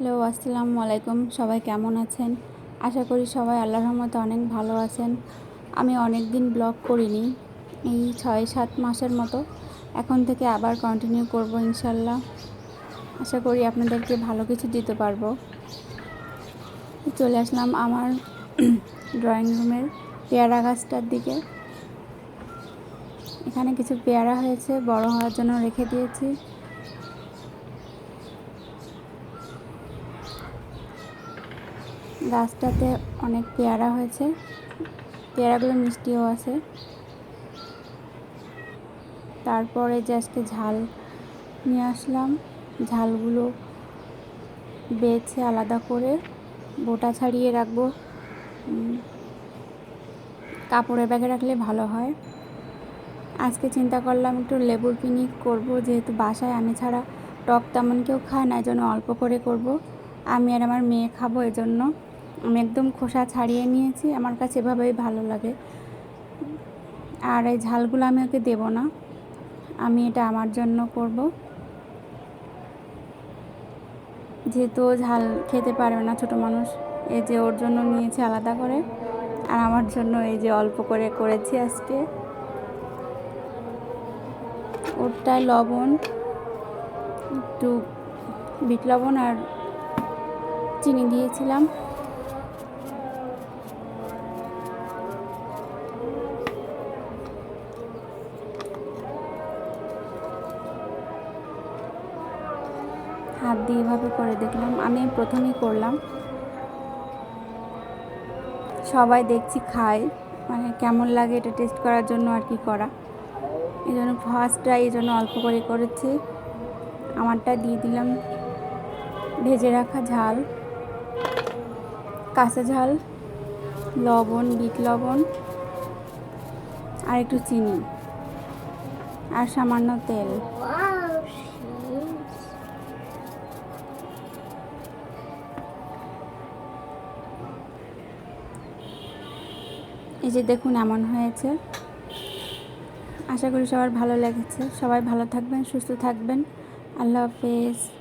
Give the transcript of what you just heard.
Hello, আসসালামু আলাইকুম। সবাই কেমন আছেন? আশা করি সবাই আল্লাহর রহমতে অনেক ভালো আছেন। আমি অনেক দিন ব্লগ করিনি, এই ছয় সাত মাসের মতো। এখন থেকে আবার কন্টিনিউ করব ইনশাল্লাহ। আশা করি আপনাদেরকে ভালো কিছু দিতে পারব। চলে আসলাম আমার ড্রয়িং রুমের পেয়ারা গাছটার দিকে। এখানে কিছু পেয়ারা হয়েছে, বড় হওয়ার জন্য রেখে দিয়েছি। গাছটাতে অনেক পেয়ারা হয়েছে। পেয়ারাগুলো মিষ্টিও আছে। তারপরে আজকে ঝাল নিয়ে আসলাম, ঝালগুলো বেছে আলাদা করে বোটা ছাড়িয়ে রাখব। কাপড়ের ব্যাগে রাখলে ভালো হয়। আজকে চিন্তা করলাম একটু লেবুর পিকনিক করব, যেহেতু বাসায় আমি ছাড়া টক তেমন কেউ খায় না এই জন্য অল্প করে করব। আমি আর আমার মেয়ে খাব এজন্য। আমি একদম খোসা ছাড়িয়ে নিয়েছি। আমার কাছে এভাবেই ভালো লাগে। আর এই ঝালগুলো আমি ওকে দেবো না। আমি এটা আমার জন্য করব। যেহেতু ঝাল খেতে পারবে না, ছোট মানুষ। এই যে ওর জন্য নিয়েছি আলাদা করে। আর আমার জন্য এই যে অল্প করে করেছি আজকে। ওরটায় লবণ, একটু বিট লবণ আর চিনি দিয়েছিলাম। হাত দিয়ে এভাবে করে দেখলাম। আমি প্রথমেই করলাম। সবাই দেখছি খায়। মানে কেমন লাগে এটা টেস্ট করার জন্য আর কি করা। এই জন্য ফার্স্টটা এই জন্য অল্প করে করেছি। আমারটা দিয়ে দিলাম ভেজে রাখা ঝাল। কাঁচা ঝাল, লবণ, বিট লবণ, আর একটু চিনি। আর সামান্য তেল। এই যে দেখুন, এমন হয়েছে। আশা করি সবার ভালো লেগেছে। সবাই ভালো থাকবেন, সুস্থ থাকবেন। আল্লাহ হাফেজ।